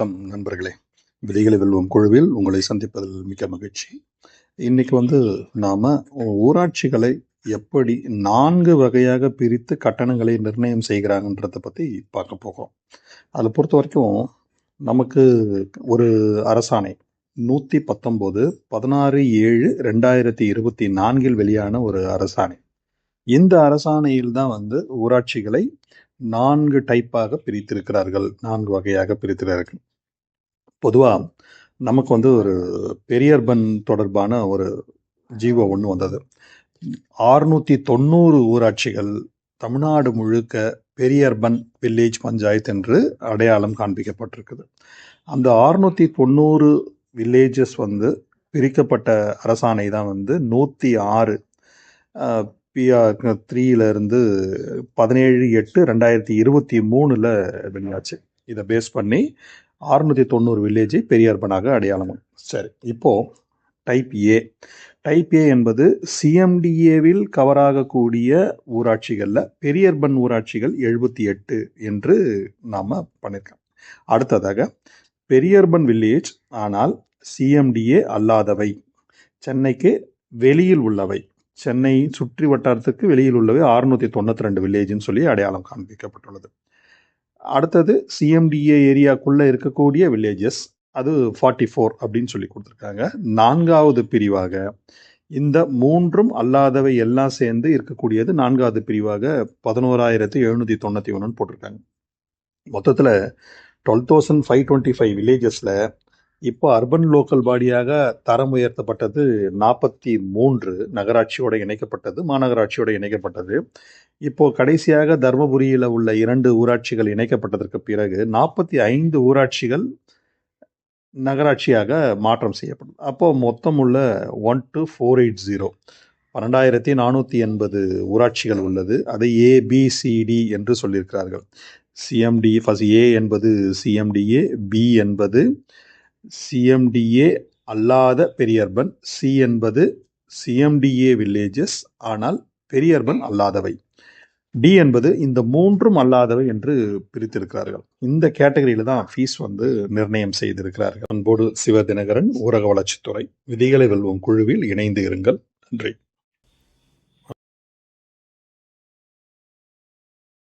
வணக்கம் நண்பர்களே. விதிகளை வெல்வோம் குழுவில் உங்களை சந்திப்பதில் மிக்க மகிழ்ச்சி. இன்னைக்கு வந்து நாம ஊராட்சிகளை எப்படி நான்கு வகையாக பிரித்து கட்டணங்களை நிர்ணயம் செய்கிறாங்கன்றத பத்தி பார்க்க போகிறோம். அதை பொறுத்த வரைக்கும் நமக்கு ஒரு அரசாணை நூத்தி பத்தொன்பது பதினாறு ஏழு ரெண்டாயிரத்தி இருபத்தி நான்கில் வெளியான ஒரு அரசாணை. இந்த அரசாணையில் தான் வந்து ஊராட்சிகளை நான்கு டைப்பாக பிரித்திருக்கிறார்கள். நான்கு வகையாக பிரித்திருக்கிறார்கள். பொதுவாக நமக்கு வந்து ஒரு பெரியர்பன் தொடர்பான ஒரு ஜீவோ ஒன்று வந்தது. ஆறுநூற்றி தொண்ணூறு ஊராட்சிகள் தமிழ்நாடு முழுக்க பெரியர்பன் வில்லேஜ் பஞ்சாயத்து என்று அடையாளம் காண்பிக்கப்பட்டிருக்குது. அந்த ஆறுநூற்றி தொண்ணூறு வில்லேஜஸ் வந்து பிரிக்கப்பட்ட அரசாணை தான் வந்து நூற்றி ஆறு பிஆர் த்ரீலேருந்து பதினேழு எட்டு ரெண்டாயிரத்தி இருபத்தி மூணில் வெளியாச்சு இதை பேஸ் பண்ணி அறுநூற்றி தொண்ணூறு வில்லேஜை பெரியர்பனாக அடையாளம். சரி இப்போது டைப் ஏ டைப் ஏ என்பது சிஎம்டிஏவில் கவர் ஆகக்கூடிய ஊராட்சிகளில் பெரியர்பன் ஊராட்சிகள் எழுபத்தி எட்டு என்று நாம் பண்ணியிருக்கோம் அடுத்ததாக பெரியர்பன் வில்லேஜ் ஆனால் சிஎம்டிஏ அல்லாதவை. சென்னைக்கு வெளியில் உள்ளவை. சென்னை சுற்றி வட்டாரத்துக்கு வெளியில் உள்ளவை அறுநூற்றி தொண்ணூற்றி ரெண்டு வில்லேஜ்னு சொல்லி அடையாளம் காண்பிக்கப்பட்டுள்ளது. அடுத்தது சிஎம்டிஏ ஏரியாக்குள்ளே இருக்கக்கூடிய வில்லேஜஸ் அது ஃபார்ட்டி ஃபோர் அப்படின்னு சொல்லி கொடுத்துருக்காங்க. நான்காவது பிரிவாக இந்த மூன்றும் அல்லாதவை எல்லாம் சேர்ந்து இருக்கக்கூடியது நான்காவது பிரிவாக பதினோராயிரத்தி எழுநூற்றி தொண்ணூற்றி ஒன்றுன்னு போட்டிருக்காங்க. மொத்தத்தில் twelve thousand five twenty five வில்லேஜஸில் இப்போ அர்பன் லோக்கல் பாடியாக தரம் உயர்த்தப்பட்டது நாற்பத்தி மூன்று நகராட்சியோடு இணைக்கப்பட்டது மாநகராட்சியோடு இணைக்கப்பட்டது. இப்போது கடைசியாக தர்மபுரியில் உள்ள இரண்டு ஊராட்சிகள் இணைக்கப்பட்டதற்கு பிறகு நாற்பத்தி ஐந்து ஊராட்சிகள் நகராட்சியாக மாற்றம் செய்யப்படும். அப்போது மொத்தம் உள்ள one two four eight zero பன்னெண்டாயிரத்தி நானூற்றி எண்பது ஊராட்சிகள் உள்ளது. அதை ஏபிசிடி என்று சொல்லியிருக்கிறார்கள். சிஎம்டி ஃபஸ்ட் ஏ என்பது சிஎம்டிஏ பி என்பது சிஎம்டிஏ அல்லாத பெரியர்பன். சி என்பது சிஎம்டிஏ வில்லேஜஸ் ஆனால் பெரியர்பன் அல்லாதவை. டி என்பது இந்த மூன்றும் அல்லாதவை என்று பிரித்திருக்கிறார்கள். இந்த கேட்டகரியில தான் ஃபீஸ் வந்து நிர்ணயம் செய்திருக்கிறார்கள். அன்போடு சிவ தினகரன் ஊரக வளர்ச்சித்துறை. விதிகளை வெல்வோம் குழுவில் இணைந்து இருங்கள். நன்றி.